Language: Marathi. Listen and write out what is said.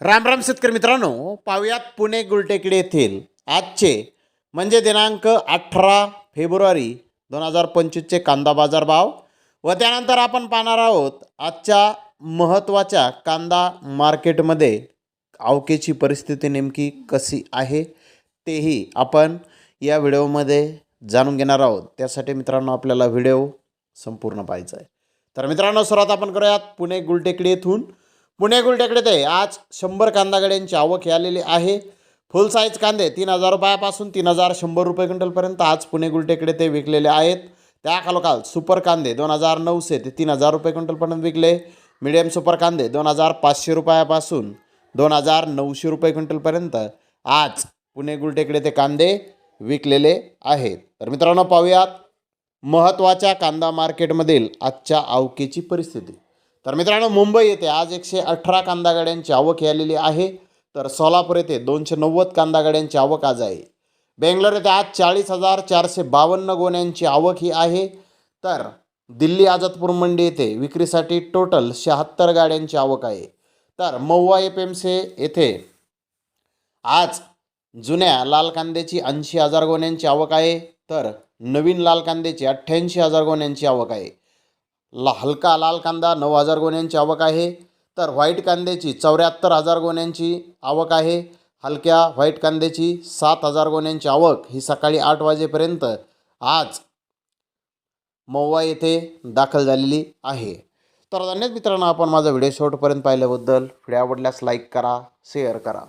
राम राम शेतकरी मित्रांनो पाहुयात पुणे गुलटेकडे येथील आजचे म्हणजे दिनांक अठरा फेब्रुवारी दोन हजार पंचवीसचे कांदा बाजार भाव व त्यानंतर आपण पाहणार आहोत आजच्या महत्त्वाच्या कांदा मार्केटमध्ये आवकेची परिस्थिती नेमकी कशी आहे तेही आपण या व्हिडिओमध्ये जाणून घेणार आहोत. त्यासाठी मित्रांनो आपल्याला व्हिडिओ संपूर्ण पाहायचा आहे. तर मित्रांनो सर्वात आपण करूयात पुणे गुलटेकडी येथून. पुणे गुलटेकडे ते. आज शंभर कांदागड्यांची आवक ही आलेली आहे. फुल साईज कांदे तीन हजार रुपयापासून तीन हजार शंभर रुपये क्विंटलपर्यंत आज पुणे गुलटेकडे ते विकलेले आहेत. त्याखालोखाल सुपर कांदे दोन हजार नऊशे ते तीन हजार रुपये क्विंटलपर्यंत विकले. मिडियम सुपर कांदे दोन हजार पाचशे रुपयापासून दोन हजार नऊशे रुपये क्विंटलपर्यंत आज पुणे गुलटेकडे ते कांदे विकलेले आहेत. तर मित्रांनो पाहूयात महत्त्वाच्या कांदा मार्केटमधील आजच्या आवकेची परिस्थिती. तर मित्रांनो मुंबई येथे आज एकशे अठरा कांदा गाड्यांची आवक आलेली आहे. तर सोलापूर येथे दोनशे नव्वद कांदा गाड्यांची आवक आज आहे. बेंगलोर येथे आज चाळीस हजार चारशे बावन्न गोण्यांची आवक ही आहे. तर दिल्ली आझादपूर मंडी येथे विक्रीसाठी टोटल शहात्तर गाड्यांची आवक आहे. तर महुवा एफ एम से येथे आज जुन्या लाल कांद्याची ऐंशी हजार गोण्यांची आवक आहे. तर नवीन लाल कांद्याची अठ्ठ्याऐंशी हजार गोण्यांची आवक आहे. ला हलका लाल कांदा नऊ हजार गोण्यांची आवक आहे. तर व्हाईट कांद्याची चौऱ्याहत्तर हजार गोण्यांची आवक आहे. हलक्या व्हाईट कांद्याची सात हजार गोण्यांची आवक ही सकाळी आठ वाजेपर्यंत आज महुवा येथे दाखल झालेली आहे. तर धन्यवाद मित्रांनो आपण माझा व्हिडिओ शेवटपर्यंत पाहिल्याबद्दल. व्हिडिओ आवडल्यास लाईक करा शेअर करा.